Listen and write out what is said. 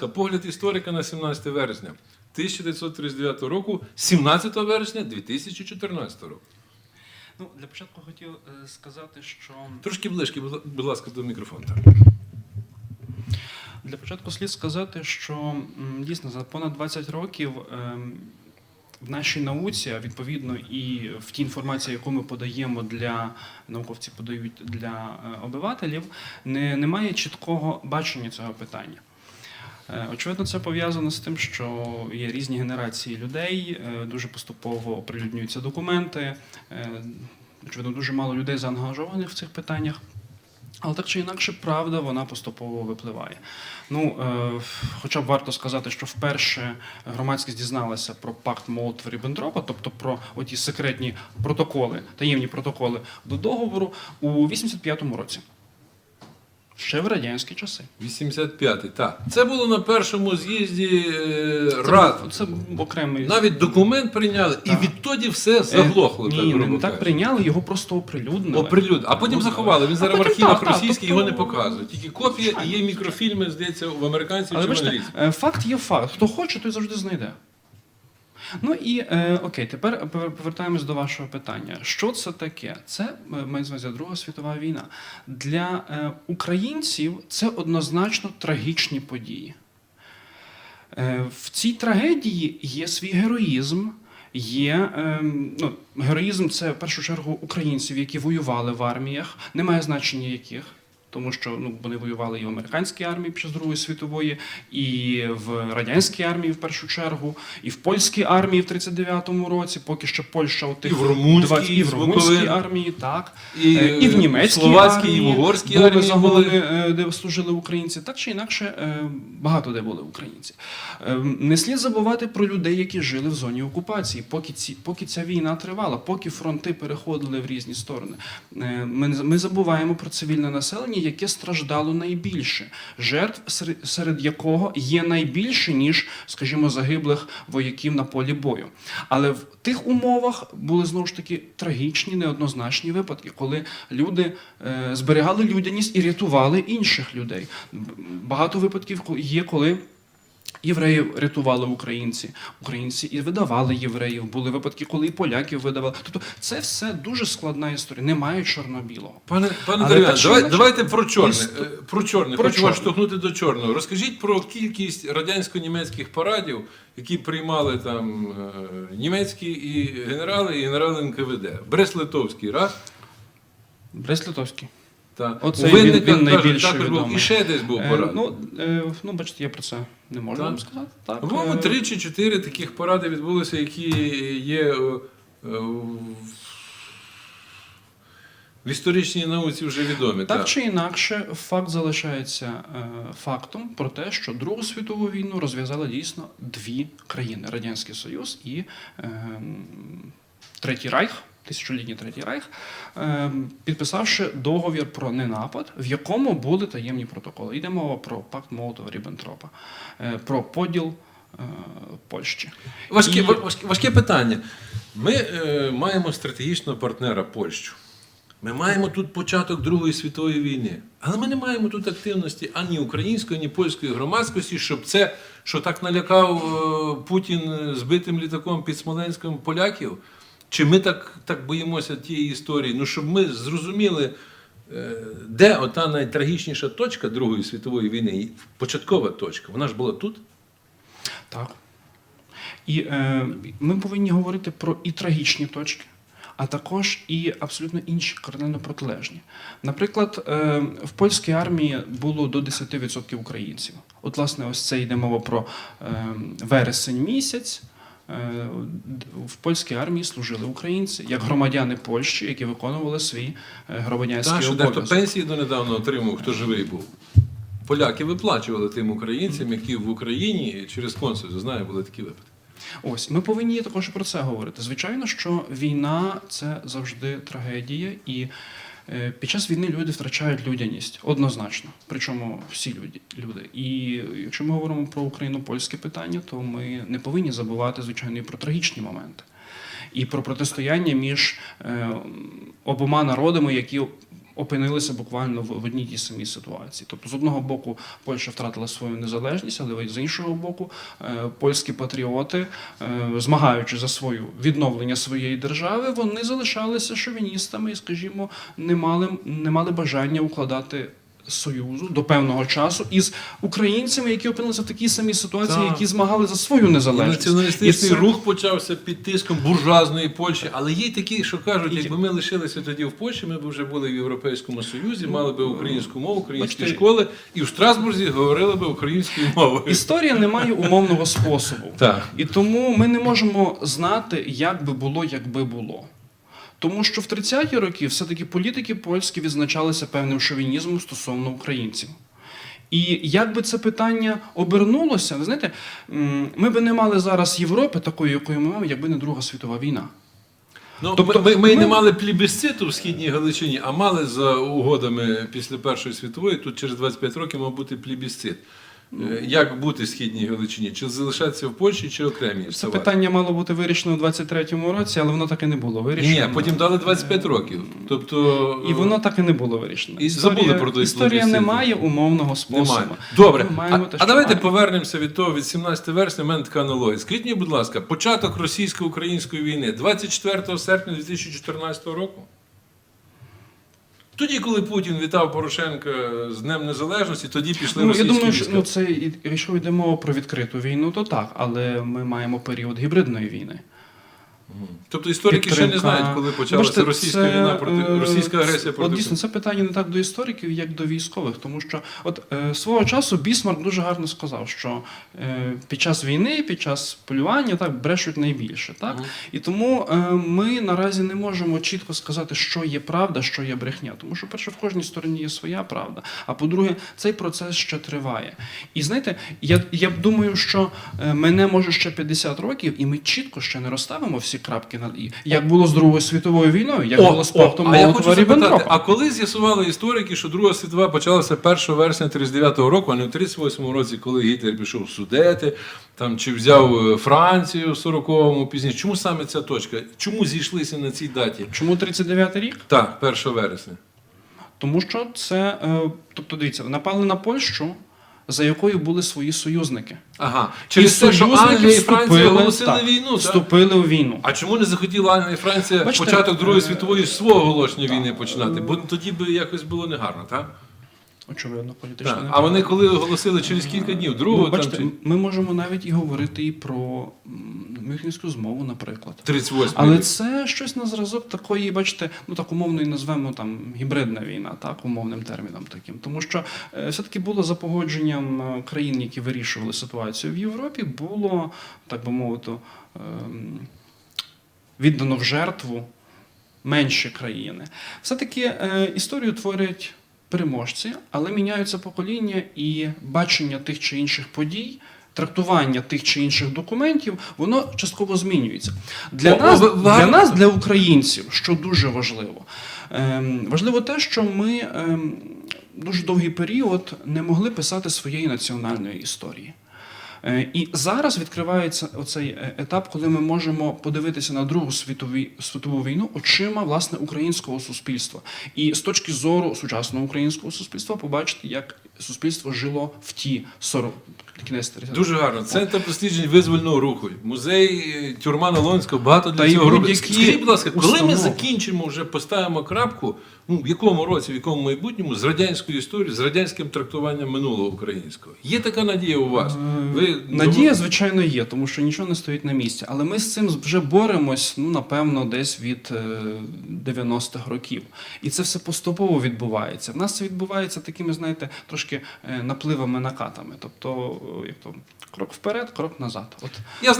Погляд історика на 17 вересня 1939 року, 17 вересня 2014 року. Ну, для початку хотів е, сказати, що Трошки ближче, будь ласка, до мікрофону. для початку слід сказати, що м, дійсно за понад 20 років ем, в нашій науці, а відповідно і в тій інформації, яку ми подаємо для науковці, подають для е, обивателів, не, немає чіткого бачення цього питання. Е, Очевидно, це пов'язано з тим, що є різні генерації людей, е, дуже поступово оприлюднюються документи. е, Очевидно, дуже мало людей заангажованих в цих питаннях. Але так чи інакше, правда, вона поступово випливає. Ну, е, хоча б варто сказати, що вперше громадськість дізналася про пакт молотова ріббентропа тобто про оті секретні протоколи, таємні протоколи до договору у 85-му році. Ще в радянські часи. 85-й, так. Це було на першому з'їзді е, Це, рад. це окремий Навіть документ прийняли, і Так. відтоді все заглохло. Е, так, Ні, грубо не так кажучи. прийняли, його просто оприлюднили. Оприлюд. А потім заховали. Він зараз в потім архівах так, так, російських тобто- його не показують. Тільки копія і є мікрофільми, здається, в американців Але чи в бачите, англійців. е, факт є факт. Хто хоче, той завжди знайде. Ну і е, окей, тепер повертаємось до вашого питання. Що це таке? Це е, на увазі Друга світова війна. Для е, українців це однозначно трагічні події. Е, в цій трагедії є свій героїзм. Є ем, ну, героїзм це в першу чергу українців, які воювали в арміях, немає значення яких. Тому що ну, вони воювали і в американській армії під час Другої світової, і в радянській армії в першу чергу, і в польській армії в 39-му році, поки що Польща у тих І в румунській, 20 і в румунській армії, так. І, Е, і в німецькій словацькій, армії, і в угорській були армії загони, були. е, де служили українці. Так чи інакше, е, багато де були українці. Не слід забувати про людей, які жили в зоні окупації, поки ці поки ця війна тривала, поки фронти переходили в різні сторони. Ми, ми забуваємо про цивільне населення, яке страждало найбільше. Жертв серед, якого є найбільше, ніж, скажімо, загиблих вояків на полі бою. Але в тих умовах були знову ж таки трагічні, неоднозначні випадки, коли люди е, зберігали людяність і рятували інших людей. Багато випадків є, коли. Євреїв рятували українці, українці і видавали євреїв. Були випадки, коли і поляків видавали. Тобто це все дуже складна історія. Немає чорно-білого. Пане, пане Дерев'ян, давай, інакше, давайте про чорне. іс- Е, Про чорне. Про Хочу вас чорне. штовхнути до чорного. Розкажіть про кількість радянсько-німецьких парадів, які приймали там е, німецькі і генерали, і генерали НКВД. Брест-Литовський, раз. Брест-Литовський. Та. Оце він- він кажуть, найбільше також був. І ще десь був Е, ну, е, ну, бачите, я про це не можу Так. вам сказати. Так, По-моєму, е, три чи чотири таких паради відбулися, які є е, е, в історичній науці вже відомі. Так чи інакше, факт залишається е, фактом про те, що Другу світову війну розв'язали дійсно дві країни: Радянський Союз і е, Третій Райх. Тисячолітній Третій Райх, е, підписавши договір про ненапад, в якому були таємні протоколи. Йде мова про пакт молотова ріббентропа е, про поділ е, Польщі. Важке, І- важке, важке питання. Ми е, маємо стратегічного партнера Польщу. Ми маємо тут початок Другої світової війни. Але ми не маємо тут активності ані української, ані польської громадськості, щоб це, що так налякав е, Путін збитим літаком під Смоленськом поляків. Чи ми так, так боїмося тієї історії? Ну, щоб ми зрозуміли, е, де ота найтрагічніша точка Другої світової війни, початкова точка, вона ж була тут. Так. І е, ми повинні говорити про і трагічні точки, а також і абсолютно інші кардинально протилежні. Наприклад, е, в польській армії було до 10% українців. От, власне, ось це йде мова про е, вересень місяць. Е, В польській армії служили українці як громадяни Польщі, які виконували свій е, громадянський Так, що дехто обов'язок. пенсії донедавна отримав, хто живий був. Поляки виплачували тим українцям, які в Україні через консульство, знаю, були такі випадки. Ось ми повинні також про це говорити. Звичайно, що війна це завжди трагедія, і під час війни люди втрачають людяність однозначно. Причому всі люди. люди. І якщо ми говоримо про україно-польське питання, то ми не повинні забувати звичайно і про трагічні моменти. І про протистояння між е, обома народами, які опинилися буквально в, одній тій самій ситуації. Тобто, з одного боку, Польща втратила свою незалежність, але з іншого боку, е, польські патріоти, е, змагаючи за свою відновлення своєї держави, вони залишалися шовіністами і, скажімо, не мали, не мали бажання укладати. Союзу до певного часу із українцями, які опинилися в такій самій ситуації, Так. які змагали за свою І незалежність. націоналістичний І це- рух почався під тиском буржуазної Польщі, але є такі, що кажуть, якби ми лишилися тоді в Польщі, ми б вже були в Європейському Союзі, мали б українську мову, українські Бачите- школи, і в Страсбурзі говорили б українською мовою. Історія не має умовного способу. Так. І тому ми не можемо знати, як би було, якби було. Тому що в 30-ті роки все-таки політики польські відзначалися певним шовінізмом стосовно українців. І як би це питання обернулося, ви знаєте, ми би не мали зараз Європи такої, якою ми маємо, якби не Друга світова війна. Ну, Тобто ми, ми, й не мали плібісциту в східній Галичині, а мали за угодами після Першої світової, тут через 25 років мав бути плібісцит. Е, Як бути східній Галичині? Чи залишатися в Польщі, чи окремі? Це питання мало бути вирішено у 23-му році, але воно так і не було вирішено. ні, потім дали 25 років. Тобто І воно так і не було вирішено. І забули про історія не має умовного способу. Немає. Добре, а, те, а давайте маємо. повернемося від того, від 17 вересня, в мене така аналогія. Скажіть мені, будь ласка, початок російсько-української війни 24 серпня 2014 року? Тоді, коли Путін вітав Порошенка з Днем Незалежності, тоді пішли Ну, я російські думаю, що ну, це якщо йдемо про відкриту війну, то так, але ми маємо період гібридної війни. Тобто історики ще не знають, коли почалася Бачите, російська це, війна проти е, російська агресія От проти дійсно, це питання не так до істориків, як до військових, тому що от е, свого часу Бісмарк дуже гарно сказав, що е, під час війни, під час полювання так брешуть найбільше. Так? Мгм. І тому е, ми наразі не можемо чітко сказати, що є правда, що є брехня. Тому що, перше, в кожній стороні є своя правда. А по-друге, цей процес ще триває. І знаєте, я, я думаю, що е, мене може ще 50 років, і ми чітко ще не розставимо всі крапки над і. Як було з Другою світовою війною, як було з пактом а я хочу запитати, а коли з'ясували історики, що Друга світова почалася 1 вересня 39-го року, а не в 38-му році, коли Гітлер пішов судити, там чи взяв е, Францію в 40-му пізніше. Чому саме ця точка? Чому зійшлися на цій даті? Чому 39-й рік? Так, 1 вересня. Тому що це, е, тобто, дивіться, напали на Польщу, за якою були свої союзники. Ага. Через те, що Англія і Франція оголосили так, війну. Так? Вступили у війну. А чому не захотіла Англія і Франція Бачите, початок Другої е, світової свого оголошення війни починати? Бо тоді би якось було негарно, так? Очевидно, політично. так. А вони коли оголосили через кілька днів, другого Ну, там бачите, чи ми можемо навіть і говорити і про м, Мюнхенську змову, наприклад. 38 Але це щось на зразок такої, бачите, ну так умовно і назвемо там гібридна війна, так, умовним терміном таким. Тому що е, все-таки було за погодженням е, країн, які вирішували ситуацію в Європі, було, так би мовити, ем, віддано в жертву менші країни. Все-таки е, історію творять переможці, але міняються покоління і бачення тих чи інших подій. Трактування тих чи інших документів, воно частково змінюється. Для О, нас, ви- для для нас, для українців, що дуже важливо, ем, важливо те, що ми ем, дуже довгий період не могли писати своєї національної історії. Е, І зараз відкривається оцей е, етап, коли ми можемо подивитися на Другу світові, світову війну очима власне українського суспільства. І з точки зору сучасного українського суспільства побачити, як суспільство жило в ті 40 кінець 30 Дуже гарно. Центр досліджень визвольного руху. Музей е, тюрма Налонського багато для Та цього робить. Скажіть, будь ласка, коли ми закінчимо, вже поставимо крапку, ну в якому році, в якому майбутньому, з радянською історією, з радянським трактуванням минулого українського? Є така надія у вас? Ви Надія, звичайно, є, тому що нічого не стоїть на місці. Але ми з цим вже боремось, ну, напевно, десь від е, 90-х років. І це все поступово відбувається. В нас це відбувається такими, знаєте, трошки е, напливами, накатами. Тобто, е, як то, крок вперед, крок назад. От Я знаю,